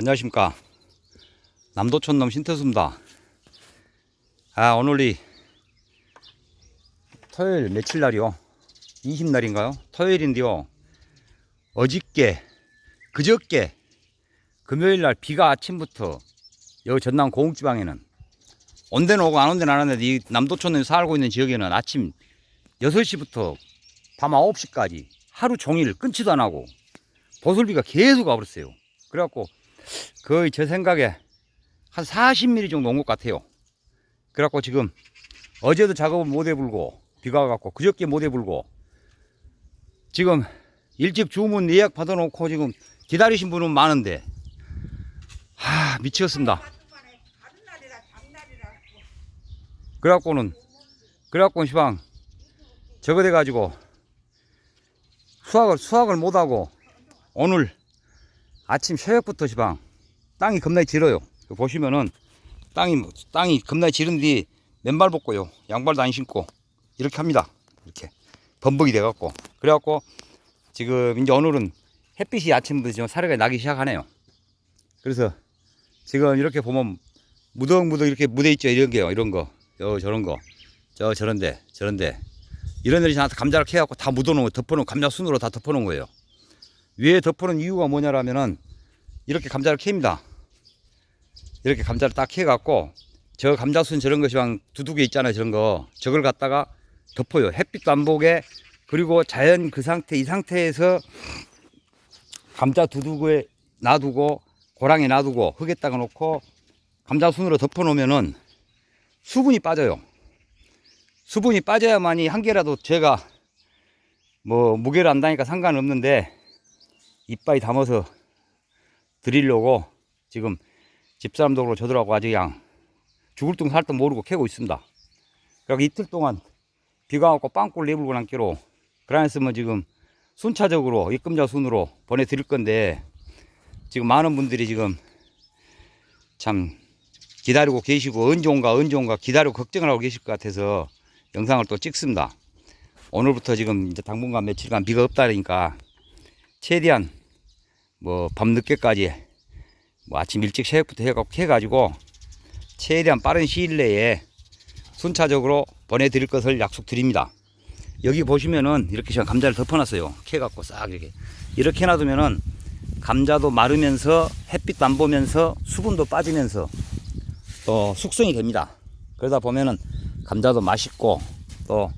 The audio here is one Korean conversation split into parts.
안녕하십니까. 남도촌놈 신태수입니다. 아 오늘이 토요일 며칠 날이요? 20날인가요? 토요일인데요. 어저께 그저께 금요일 날 비가 아침부터 여기 전남 고흥지방에는 온 데는 오고 안 온 데는 안 왔는데 이 남도촌에 살고 있는 지역에는 아침 6시부터 밤 9시까지 하루 종일 끊지도 안 하고 보슬비가 계속 와버렸어요. 그래갖고 거의 제 생각에 한 40mm 정도 온 것 같아요. 그래갖고 지금 어제도 작업을 못 해불고 비가 와갖고 그저께 못 해불고 지금 일찍 주문 예약 받아놓고 지금 기다리신 분은 많은데 하 미치겠습니다. 그래갖고는 그래갖고는 시방 저거 돼가지고 수확을 수확을 못하고 오늘 아침 새벽부터 시방 땅이 겁나게 질어요. 보시면은 땅이 땅이 겁나게 지른 뒤 맨발 벗고요. 양발도 안 신고 이렇게 합니다. 이렇게 범벅이 돼 갖고 그래 갖고 지금 이제 오늘은 햇빛이 아침부터 지금 사례가 나기 시작하네요. 그래서 지금 이렇게 보면 무덕무덕 이렇게 묻어 있죠. 이런 게요. 이런 거, 저 저런 거, 저 저런데 저런데 이런 데를 감자를 캐갖고 다 묻어놓은 거 덮어놓은 감자 순으로 다 덮어놓은 거예요. 위에 덮어놓은 이유가 뭐냐라면은 이렇게 감자를 캡니다. 이렇게 감자를 딱 캐갖고 저 감자순 저런 것이 막 두둑에 있잖아요. 저런 거 저걸 갖다가 덮어요. 햇빛도 안 보게 그리고 자연 그 상태 이 상태에서 감자 두둑에 놔두고 고랑에 놔두고 흙에다가 놓고 감자순으로 덮어 놓으면은 수분이 빠져요. 수분이 빠져야만이 한 개라도 제가 뭐 무게를 안다니까 상관없는데 이빨이 담아서 드리려고 지금 집사람들하고 저들하고 아직 그냥 죽을 둥 살 둥 모르고 캐고 있습니다. 그리고 이틀 동안 비가 왔고 빵꾸를 내불고 남기로 그러했으면 지금 순차적으로 입금자 순으로 보내드릴 건데 지금 많은 분들이 지금 참 기다리고 계시고 언제 온가 기다리고 걱정을 하고 계실 것 같아서 영상을 또 찍습니다. 오늘부터 지금 이제 당분간 며칠간 비가 없다니까 최대한 뭐 밤늦게까지 뭐 아침 일찍 새벽부터 해가지고 최대한 빠른 시일 내에 순차적으로 보내드릴 것을 약속드립니다. 여기 보시면은 이렇게 제가 감자를 덮어놨어요. 캐갖고 싹 이렇게 이렇게 놔두면은 감자도 마르면서 햇빛도 안 보면서 수분도 빠지면서 또 숙성이 됩니다. 그러다 보면은 감자도 맛있고 또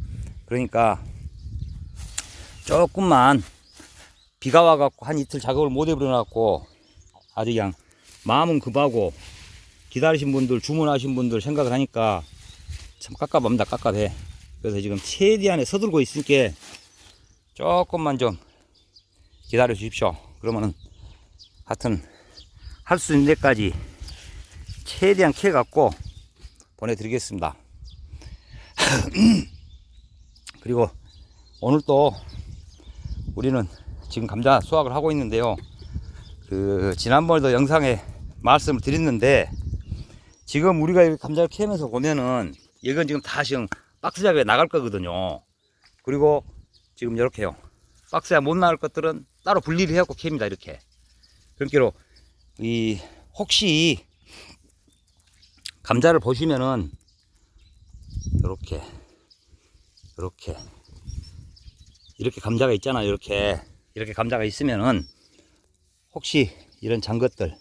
그러니까 조금만 비가 와갖고 한 이틀 작업을 못 해버려갖고 아주 그냥 마음은 급하고 기다리신 분들 주문하신 분들 생각을 하니까 참 깝깝합니다. 깝깝해. 그래서 지금 최대한에 서둘고 있으니까 조금만 좀 기다려 주십시오. 그러면은 하여튼 할 수 있는 데까지 최대한 캐 갖고 보내드리겠습니다. 그리고 오늘 또 우리는 지금 감자 수확을 하고 있는데요. 그 지난번에도 영상에 말씀을 드렸는데 지금 우리가 이 감자를 캐면서 보면은 이건 지금 다 지금 박스 작업에 나갈 거거든요. 그리고 지금 이렇게요. 박스에 못 나갈 것들은 따로 분리를 해갖고 캡니다 이렇게. 그러니까 이 혹시 감자를 보시면은 이렇게 이렇게 이렇게 감자가 있잖아요 이렇게 이렇게 감자가 있으면은 혹시 이런 잔것들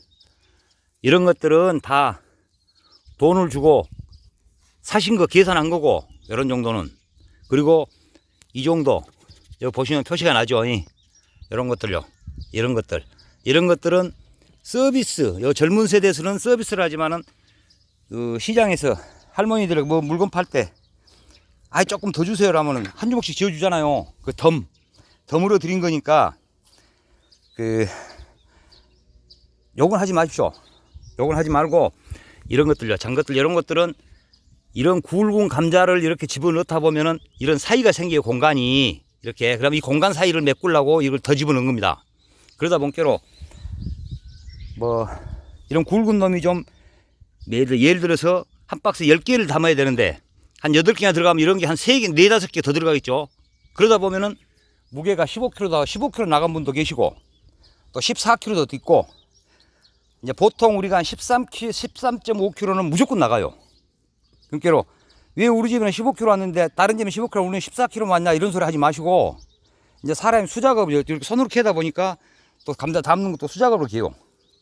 이런 것들은 다 돈을 주고 사신 거 계산한 거고 이런 정도는. 그리고 이 정도 여기 보시면 표시가 나죠 이. 이런 것들요. 이런 것들. 이런 것들은 서비스 요 젊은 세대에서는 서비스를 하지만은 그 시장에서 할머니들 뭐 물건 팔 때 아이 조금 더 주세요 라면은 한 주먹씩 지어주잖아요. 그덤 덤으로 드린 거니까 그 욕은 하지 마십시오. 욕은 하지 말고 이런 것들요. 장것들 이런 것들은 이런 굵은 감자를 이렇게 집어넣다 보면은 이런 사이가 생겨요. 공간이. 이렇게. 그럼 이 공간 사이를 메꾸려고 이걸 더 집어넣은 겁니다. 그러다 보니까로 뭐 이런 굵은 놈이 좀 예를, 예를 들어서 한 박스 10개를 담아야 되는데 한 8개나 들어가면 이런 게 한 3개, 4, 5개 더 들어가겠죠. 그러다 보면은 무게가 15kg다 15kg 나간 분도 계시고 또 14kg도 있고 이제 보통 우리가 한 13kg, 13.5kg는 무조건 나가요. 그러니까 왜 우리 집에는 15kg 왔는데 다른 집은 15kg 우리는 14kg 왔냐 이런 소리 하지 마시고 이제 사람이 수작업을 이렇게 손으로 캐다 보니까 또 감자 담는 것도 수작업으로 캐요.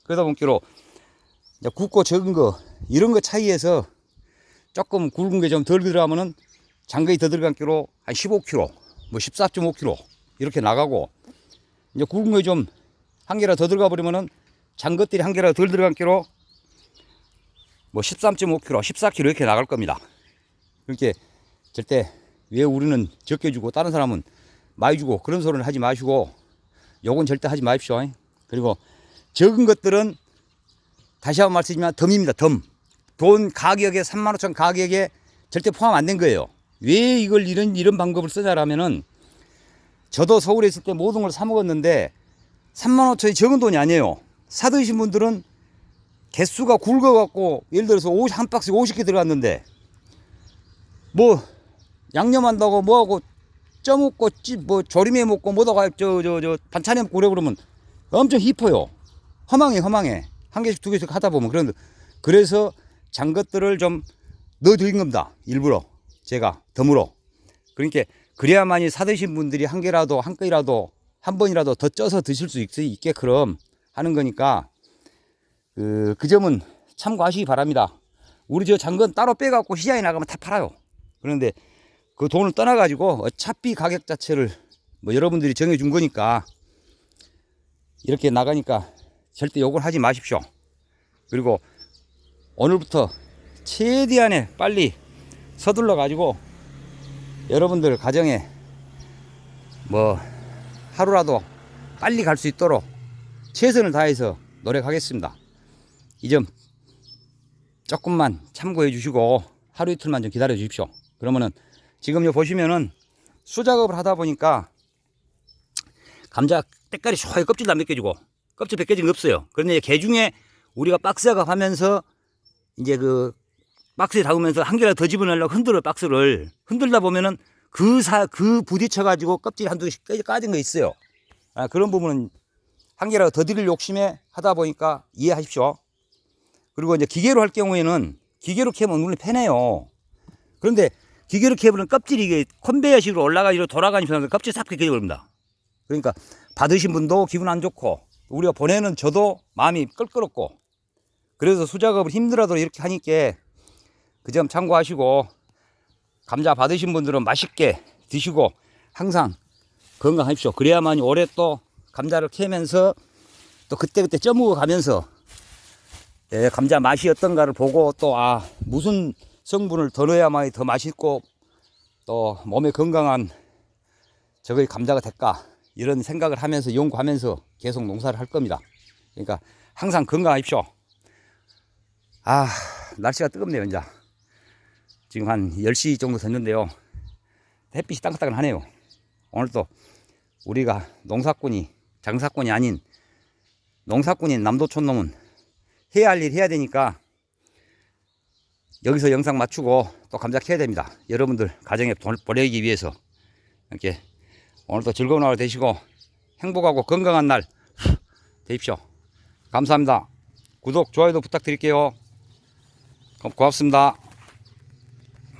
그러다 보니까 이제 굵고 적은 거 이런 거 차이에서 조금 굵은 게 좀 덜 들어가면은 장거리 더 들어간 끼로 한 15kg, 뭐 14.5kg 이렇게 나가고 이제 굵은 거 좀 한 개라 더 들어가 버리면은 장것들이 한 개라 덜 들어간 끼로 뭐 13.5kg, 14kg 이렇게 나갈 겁니다. 그렇게 절대 왜 우리는 적게 주고 다른 사람은 많이 주고 그런 소리를 하지 마시고 요건 절대 하지 마십시오. 그리고 적은 것들은 다시 한번 말씀드리지만 덤입니다. 덤. 돈 가격에 3만 5천 가격에 절대 포함 안 된 거예요. 왜 이걸 이런 이런 방법을 쓰냐라면은 저도 서울에 있을 때 모든 걸 사 먹었는데 3만 5천이 적은 돈이 아니에요. 사드신 분들은 개수가 굵어 갖고 예를 들어서 50, 한 박스에 50개 들어갔는데 뭐 양념한다고 뭐하고 쪄먹고 찌, 뭐 조림해 먹고 뭐다가 저저 저 반찬해 먹고 그래 그러면 엄청 힙어요. 허망해 허망해. 한 개씩 두 개씩 하다 보면 그런 그래서 장 것들을 좀 넣어드린 겁니다. 일부러 제가 덤으로. 그러니까 그래야만이 사드신 분들이 한 개라도 한 건이라도 한 번이라도 더 쪄서 드실 수 있, 있게끔 하는 거니까 그, 그 점은 참고하시기 바랍니다. 우리 저 장건 따로 빼갖고 시장에 나가면 다 팔아요. 그런데 그 돈을 떠나가지고 어차피 가격 자체를 뭐 여러분들이 정해준 거니까 이렇게 나가니까 절대 욕을 하지 마십시오. 그리고 오늘부터 최대한의 빨리 서둘러 가지고 여러분들 가정에 뭐 하루라도 빨리 갈 수 있도록 최선을 다해서 노력하겠습니다. 이 점 조금만 참고해 주시고 하루 이틀만 좀 기다려 주십시오. 그러면은 지금 요 보시면은 수작업을 하다 보니까 감자 때깔이 소하게 껍질도 안 벗겨지고 껍질 벗겨진 거 없어요. 그런데 개 중에 우리가 박스 작업 하면서 이제 그 박스에 담으면서 한 개라도 더 집어넣으려고 흔들어 박스를 흔들다 보면은 그 사 그 부딪혀 가지고 껍질 한두 개씩 깨- 까진 거 있어요. 아, 그런 부분은 한 개라도 더 드릴 욕심에 하다 보니까 이해하십시오. 그리고 이제 기계로 할 경우에는 기계로 캐면 눈이 편해요. 그런데 기계로 캐면 껍질이 이게 컨베이어식으로 올라가지고 돌아가니까 껍질 싹 벗겨져 버립니다. 그러니까 받으신 분도 기분 안 좋고 우리가 보내는 저도 마음이 껄끄럽고 그래서 수작업을 힘들어도 이렇게 하니까 그 점 참고하시고 감자 받으신 분들은 맛있게 드시고 항상 건강하십시오. 그래야만 올해 또 감자를 캐면서 또 그때그때 쪄먹어 가면서 예, 감자 맛이 어떤가를 보고 또 아 무슨 성분을 더 넣어야만이 더 맛있고 또 몸에 건강한 저거의 감자가 될까 이런 생각을 하면서 연구하면서 계속 농사를 할 겁니다. 그러니까 항상 건강하십시오. 아 날씨가 뜨겁네요 이제 지금 한 10시 정도 됐는데요 햇빛이 따끈따끈하네요 오늘 또 우리가 농사꾼이 장사꾼이 아닌 농사꾼인 남도촌 놈은 해야 할 일 해야 되니까 여기서 영상 맞추고 또 감자 캐야 됩니다. 여러분들 가정에 돈 보내기 위해서 이렇게 오늘도 즐거운 하루 되시고 행복하고 건강한 날 되십시오. 감사합니다. 구독, 좋아요도 부탁드릴게요. 고맙습니다.